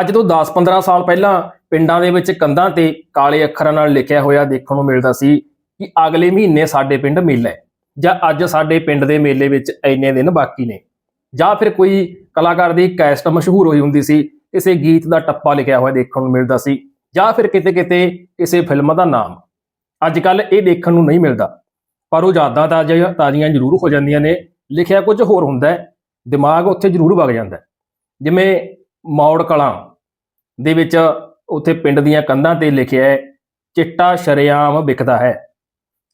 ਅੱਜ ਤੋਂ 10-15 ਸਾਲ ਪਹਿਲਾਂ ਪਿੰਡਾਂ ਦੇ ਵਿੱਚ ਕੰਧਾਂ ਤੇ ਕਾਲੇ ਅੱਖਰਾਂ ਨਾਲ ਲਿਖਿਆ ਹੋਇਆ ਦੇਖਣ ਨੂੰ ਮਿਲਦਾ ਸੀ ਕਿ ਅਗਲੇ ਮਹੀਨੇ ਸਾਡੇ ਪਿੰਡ ਮੇਲਾ ਹੈ ਜਾਂ ਅੱਜ ਸਾਡੇ ਪਿੰਡ ਦੇ ਮੇਲੇ ਵਿੱਚ ਇੰਨੇ ਦਿਨ ਬਾਕੀ ਨੇ। ਜਾਂ ਫਿਰ ਕੋਈ ਕਲਾਕਾਰ ਦੀ ਕੈਸਟ ਮਸ਼ਹੂਰ ਹੋਈ ਹੁੰਦੀ ਸੀ, ਕਿਸੇ ਗੀਤ ਦਾ ਟੱਪਾ ਲਿਖਿਆ ਹੋਇਆ ਦੇਖਣ ਨੂੰ ਮਿਲਦਾ ਸੀ ਜਾਂ ਫਿਰ ਕਿਤੇ-ਕਿਤੇ ਕਿਸੇ ਫਿਲਮ ਦਾ ਨਾਮ। ਅੱਜ ਕੱਲ ਇਹ ਦੇਖਣ ਨੂੰ ਨਹੀਂ ਮਿਲਦਾ, ਪਰ ਉਹ ਯਾਦਾਂ ਤਾਜ਼ੀਆਂ ਤਾਜ਼ੀਆਂ ਜ਼ਰੂਰ ਹੋ ਜਾਂਦੀਆਂ ਨੇ, ਲਿਖਿਆ ਕੁਝ ਹੋਰ ਹੁੰਦਾ ਹੈ, ਦਿਮਾਗ ਉੱਥੇ ਜ਼ਰੂਰ ਵਗ ਜਾਂਦਾ ਜਿਵੇਂ ਮੌੜ ਕਲਾਂ। ਦੇ ਵਿੱਚ ਉੱਥੇ ਪਿੰਡ ਦੀਆਂ ਕੰਧਾਂ ਤੇ ਲਿਖਿਆ ਹੈ, ਚਿੱਟਾ ਸ਼ਰੇਆਮ ਵਿਕਦਾ ਹੈ।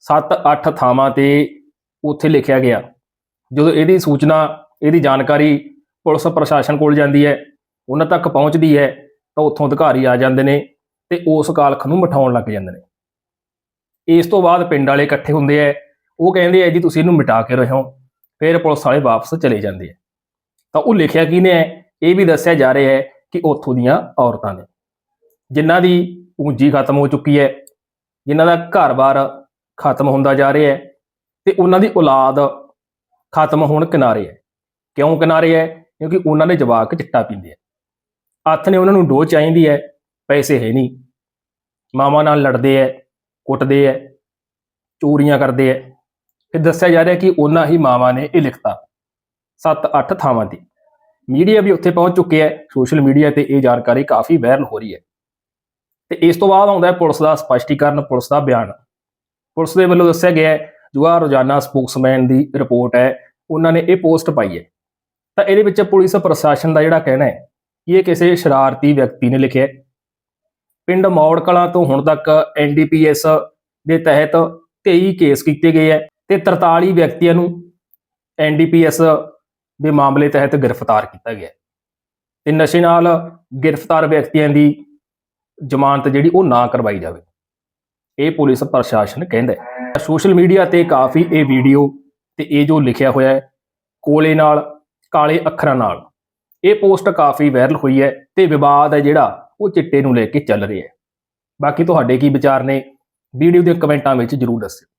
7-8 ਥਾਵਾਂ ਤੇ ਉੱਥੇ ਲਿਖਿਆ ਗਿਆ। ਜਦੋਂ ਇਹਦੀ ਸੂਚਨਾ, ਇਹਦੀ ਜਾਣਕਾਰੀ ਪੁਲਿਸ ਪ੍ਰਸ਼ਾਸਨ ਕੋਲ ਜਾਂਦੀ ਹੈ, ਉਹਨਾਂ ਤੱਕ ਪਹੁੰਚਦੀ ਹੈ, ਤਾਂ ਉੱਥੋਂ ਅਧਿਕਾਰੀ ਆ ਜਾਂਦੇ ਨੇ ਤੇ ਉਸ ਕਾਲਖ ਨੂੰ ਮਠਾਉਣ ਲੱਗ ਜਾਂਦੇ ਨੇ। ਇਸ ਤੋਂ ਬਾਅਦ ਪਿੰਡ ਵਾਲੇ ਇਕੱਠੇ ਹੁੰਦੇ ਆ ਉਹ ਕਹਿੰਦੇ ਆ ਜੀ, ਤੁਸੀਂ ਇਹਨੂੰ ਮਿਟਾ ਕੇ ਰਹੋ ਫਿਰ ਪੁਲਿਸ ਵਾਲੇ ਵਾਪਸ ਚਲੇ ਜਾਂਦੇ ਆ ਤਾਂ ਉਹ ਲਿਖਿਆ ਕਿਹਨੇ ਹੈ? ਇਹ ਵੀ ਦੱਸਿਆ ਜਾ ਰਿਹਾ ਹੈ ਕਿ ਉੱਥੋਂ ਦੀਆਂ ਔਰਤਾਂ ਨੇ। ਜਿਨ੍ਹਾਂ ਦੀ ਪੂੰਜੀ ਖਤਮ ਹੋ ਚੁੱਕੀ ਹੈ, ਜਿਨ੍ਹਾਂ ਦਾ ਘਰ-ਬਾਰ ਖਤਮ ਹੁੰਦਾ ਜਾ ਰਿਹਾ ਹੈ ਤੇ ਉਹਨਾਂ ਦੀ ਔਲਾਦ ਖਤਮ ਹੋਣ ਕਿਨਾਰੇ ਹੈ। ਕਿਉਂ ਕਿਨਾਰੇ ਹੈ? ਕਿਉਂਕਿ ਉਹਨਾਂ ਦੇ ਜਵਾਕ ਚਿੱਟਾ ਪੀਂਦੇ ਆ। ਹੱਥ ਨੇ ਉਹਨਾਂ ਨੂੰ ਡੋਹ ਚਾਹੀਦੀ ਹੈ, ਪੈਸੇ ਹੈ ਨਹੀਂ। ਮਾਵਾਂ ਨਾਲ ਲੜਦੇ ਐ ਕੁੱਟਦੇ ਐ ਚੋਰੀਆਂ ਕਰਦੇ ਐ ਫਿਰ ਦੱਸਿਆ ਜਾ ਰਿਹਾ ਕਿ ਉਹਨਾਂ ਹੀ ਮਾਵਾਂ ਨੇ ਇਹ ਲਿਖਤਾ 7-8 ਥਾਵਾਂ ਤੇ। ਮੀਡੀਆ ਵੀ ਉੱਥੇ ਪਹੁੰਚ ਚੁੱਕਿਆ ਐ ਸੋਸ਼ਲ ਮੀਡੀਆ ਤੇ ਇਹ ਜਾਣਕਾਰੀ ਕਾਫੀ ਵਾਇਰਲ ਹੋ ਰਹੀ ਹੈ। ਤੇ ਇਸ ਤੋਂ ਬਾਅਦ ਆਉਂਦਾ ਹੈ ਪੁਲਿਸ ਦਾ ਸਪਸ਼ਟੀਕਰਨ, ਪੁਲਿਸ ਦਾ ਬਿਆਨ। ਪੁਲਿਸ ਦੇ ਵੱਲੋਂ ਦੱਸਿਆ ਗਿਆ ਹੈ, ਜੋ ਆ ਰੋਜ਼ਾਨਾ ਸਪੋਕਸਮੈਨ ਦੀ ਰਿਪੋਰਟ ਹੈ, ਉਹਨਾਂ ਨੇ ਇਹ ਪੋਸਟ ਪਾਈ ਹੈ। ਤਾਂ ਇਹਦੇ ਵਿੱਚ ਪੁਲਿਸ ਪ੍ਰਸ਼ਾਸਨ ਦਾ ਜਿਹੜਾ ਕਹਿਣਾ ਹੈ, ਕਿ ਇਹ ਕਿਸੇ ਸ਼ਰਾਰਤੀ ਵਿਅਕਤੀ ਨੇ ਲਿਖਿਆ ਹੈ। ਪਿੰਡ ਮੌੜ ਕਲਾਂ ਤੋਂ ਹੁਣ ਤੱਕ ਐਨਡੀਪੀਐਸ ਦੇ ਤਹਿਤ 23 ਕੇਸ ਕੀਤੇ ਗਏ ਹੈ ਤੇ 43 ਵਿਅਕਤੀਆਂ ਨੂੰ ਐਨਡੀਪੀਐਸ ਦੇ ਮਾਮਲੇ ਤਹਿਤ ਗ੍ਰਿਫਤਾਰ ਕੀਤਾ ਗਿਆ ਹੈ। ਤੇ ਨਸ਼ੇ ਨਾਲ ਗ੍ਰਿਫਤਾਰ ਵਿਅਕਤੀਆਂ ਦੀ ਜ਼ਮਾਨਤ ਜਿਹੜੀ ਉਹ ਨਾ ਕਰਵਾਈ ਜਾਵੇ। ਇਹ ਪੁਲਿਸ ਪ੍ਰਸ਼ਾਸਨ ਕਹਿੰਦਾ ਹੈ। ਸੋਸ਼ਲ ਮੀਡੀਆ ਤੇ ਕਾਫੀ ਇਹ ਵੀਡੀਓ ਤੇ ਇਹ ਜੋ ਲਿਖਿਆ ਹੋਇਆ ਹੈ, ਕੋਲੇ ਨਾਲ, ਕਾਲੇ ਅੱਖਰਾਂ ਨਾਲ, ਇਹ ਪੋਸਟ ਕਾਫੀ ਵਾਇਰਲ ਹੋਈ ਹੈ ਤੇ ਵਿਵਾਦ ਹੈ ਜਿਹੜਾ ਉਹ ਚਿੱਟੇ ਨੂੰ ਲੈ ਕੇ ਚੱਲ ਰਿਹਾ ਹੈ। ਬਾਕੀ ਤੁਹਾਡੇ ਕੀ ਵਿਚਾਰ ਨੇ? ਵੀਡੀਓ ਦੇ ਕਮੈਂਟਾਂ ਵਿੱਚ ਜਰੂਰ ਦੱਸਿਓ।